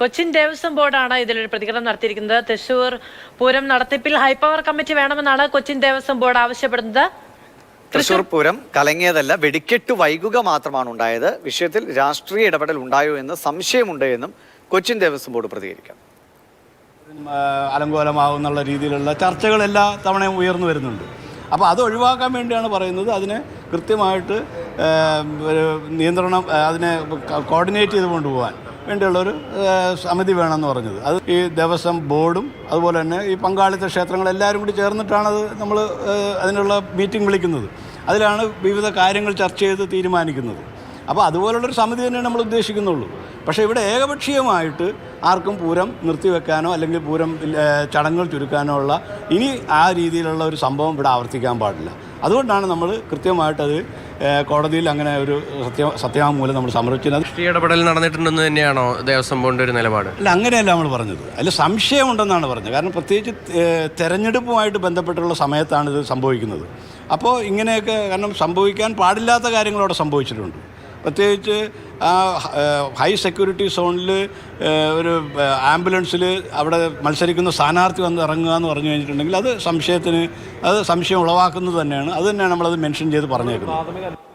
കൊച്ചിൻ ദേവസ്വം ബോർഡാണ് ഇതിലൊരു പ്രതികരണം നടത്തിയിരിക്കുന്നത്. തൃശൂർ പൂരം നടത്തിപ്പിൽ ഹൈപ്പവർ കമ്മിറ്റി വേണമെന്നാണ് കൊച്ചിൻ ദേവസ്വം ബോർഡ് ആവശ്യപ്പെടുന്നത്. തൃശൂർ പൂരം കലങ്ങിയതല്ല വെടിക്കെട്ട് വൈകുക മാത്രമാണ് ഉണ്ടായത്. വിഷയത്തിൽ രാഷ്ട്രീയ ഇടപെടൽ ഉണ്ടായോ എന്ന് സംശയമുണ്ട് എന്നും കൊച്ചിൻ ദേവസ്വം ബോർഡ് പ്രതികരിക്കാം. അലങ്കോലമാവുന്നുള്ള രീതിയിലുള്ള ചർച്ചകൾ എല്ലാ തവണയും ഉയർന്നു വരുന്നുണ്ട്. അപ്പോൾ അത് ഒഴിവാക്കാൻ വേണ്ടിയാണ് പറയുന്നത്. അതിനെ കൃത്യമായിട്ട് ഒരു നിയന്ത്രണം അതിനെ കോർഡിനേറ്റ് ചെയ്ത് കൊണ്ടുപോകാൻ വേണ്ടിയുള്ളൊരു സമിതി വേണമെന്ന് പറഞ്ഞത്. അത് ഈ ദേവസ്വം ബോർഡും അതുപോലെ തന്നെ ഈ പങ്കാളിത്ത ക്ഷേത്രങ്ങൾ എല്ലാവരും കൂടി ചേർന്നിട്ടാണ് അത് നമ്മൾ അതിനുള്ള മീറ്റിംഗ് വിളിക്കുന്നത്. അതിലാണ് വിവിധ കാര്യങ്ങൾ ചർച്ച ചെയ്ത് തീരുമാനിക്കുന്നത്. അപ്പോൾ അതുപോലുള്ളൊരു സമിതി തന്നെയാണ് നമ്മൾ ഉദ്ദേശിക്കുന്നുള്ളൂ. പക്ഷേ ഇവിടെ ഏകപക്ഷീയമായിട്ട് ആർക്കും പൂരം നിർത്തിവെക്കാനോ അല്ലെങ്കിൽ പൂരം ചടങ്ങുകൾ ചുരുക്കാനോ ഉള്ള ഇനി ആ രീതിയിലുള്ള ഒരു സംഭവം ഇവിടെ ആവർത്തിക്കാൻ പാടില്ല. അതുകൊണ്ടാണ് നമ്മൾ കൃത്യമായിട്ടത് കോടതിയിൽ അങ്ങനെ ഒരു സത്യ സത്യവാങ്മൂലം നമ്മൾ സമർപ്പിച്ചത് ഇടപെടൽ നടന്നിട്ടുണ്ടെന്ന് തന്നെയാണോ ദേവസ്വം ബോർഡിന്റെ ഒരു നിലപാട്? അല്ല അങ്ങനെയല്ല നമ്മൾ പറഞ്ഞത്. അതിൽ സംശയമുണ്ടെന്നാണ് പറഞ്ഞത്. കാരണം പ്രത്യേകിച്ച് തെരഞ്ഞെടുപ്പുമായിട്ട് ബന്ധപ്പെട്ടുള്ള സമയത്താണ് ഇത് സംഭവിക്കുന്നത്. അപ്പോൾ ഇങ്ങനെയൊക്കെ കാരണം സംഭവിക്കാൻ പാടില്ലാത്ത കാര്യങ്ങളവിടെ സംഭവിച്ചിട്ടുണ്ട്. പ്രത്യേകിച്ച് ആ ഹൈ സെക്യൂരിറ്റി സോണിൽ ഒരു ആംബുലൻസിൽ അവിടെ മത്സരിക്കുന്ന സ്ഥാനാർത്ഥി വന്ന് ഇറങ്ങുക എന്ന് പറഞ്ഞു കഴിഞ്ഞിട്ടുണ്ടെങ്കിൽ അത് സംശയത്തിന് അത് സംശയം ഉളവാക്കുന്നത് തന്നെയാണ്. അത് തന്നെയാണ് നമ്മളത് മെൻഷൻ ചെയ്ത് പറഞ്ഞേക്കുന്നത്.